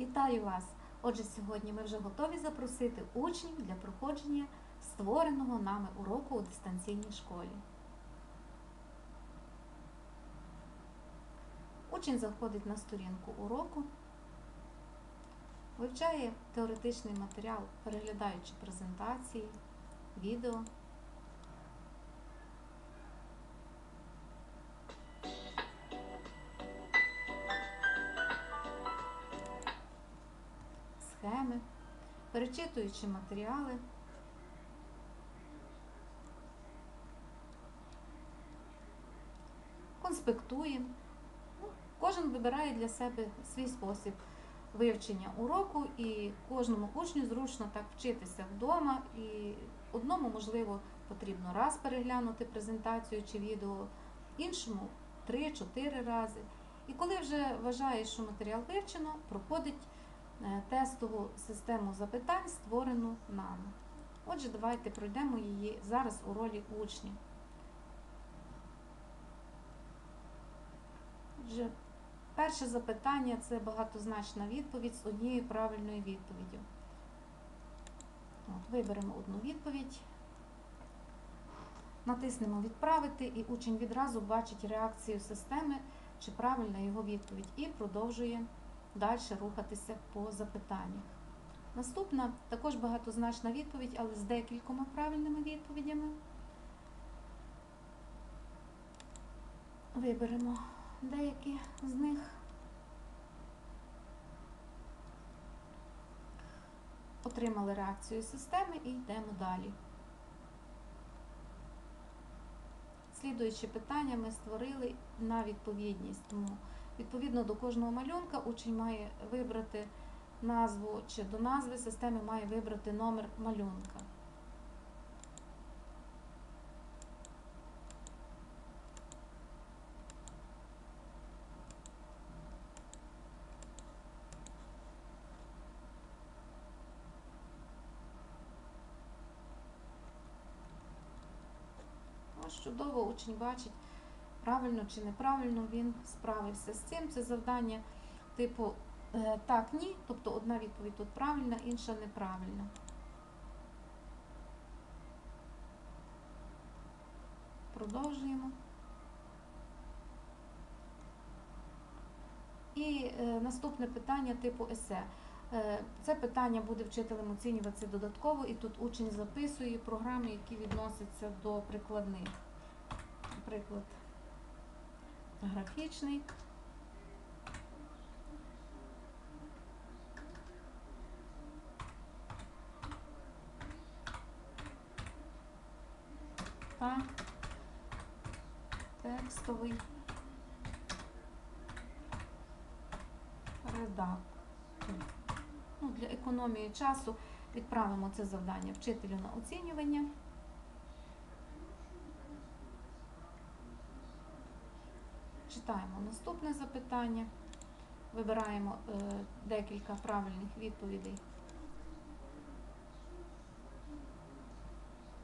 Вітаю вас! Отже, сьогодні ми вже готові запросити учнів для проходження створеного нами уроку у дистанційній школі. Учень заходить на сторінку уроку, вивчає теоретичний матеріал, переглядаючи презентації, відео. Схеми, перечитуючи матеріали. Конспектуємо. Ну, Кожен вибирає для себе свій спосіб вивчення уроку, і кожному учню зручно так вчитися вдома. І одному, можливо, потрібно раз переглянути презентацію чи відео, іншому 3-4 рази. І коли вже вважаєш, що матеріал вивчено, проходить тестову систему запитань, створену нами. Отже, давайте пройдемо її зараз у ролі учня. Отже, перше запитання це багатозначна відповідь з однією правильною відповіддю. От, виберемо одну відповідь, натиснемо Відправити, і учень відразу бачить реакцію системи, чи правильна його відповідь, і продовжує далі рухатися по запитаннях. Наступна також багатозначна відповідь, але з декількома правильними відповідями. Виберемо деякі з них. Отримали реакцію системи і йдемо далі. Слідуючі питання ми створили на відповідність. Тому відповідно до кожного малюнка учень має вибрати назву чи до назви системи має вибрати номер малюнка. Ось чудово учень бачить, правильно чи неправильно він справився з цим. Це завдання типу е, так, ні, тобто одна відповідь тут правильна, інша неправильна. Продовжуємо. І е, наступне питання типу есе. Е, Це питання буде вчителем оцінюватися додатково, і тут учень записує програми, які відносяться до прикладних. Наприклад, графічний. Та текстовий редактор. Ну, для економії часу відправимо це завдання вчителю на оцінювання. Читаємо наступне запитання. Вибираємо е, декілька правильних відповідей.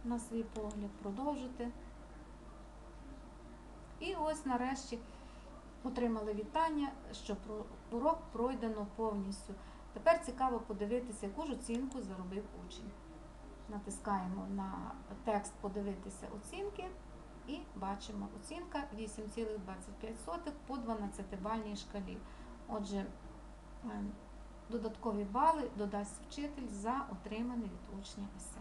На свій погляд продовжити. І ось нарешті отримали вітання, що урок пройдено повністю. Тепер цікаво подивитися, яку ж оцінку заробив учень. Натискаємо на текст Подивитися оцінки і бачимо оцінка 8,25 по 12-бальній шкалі. Отже, е, додаткові бали додасть вчитель за отримане від учня есе.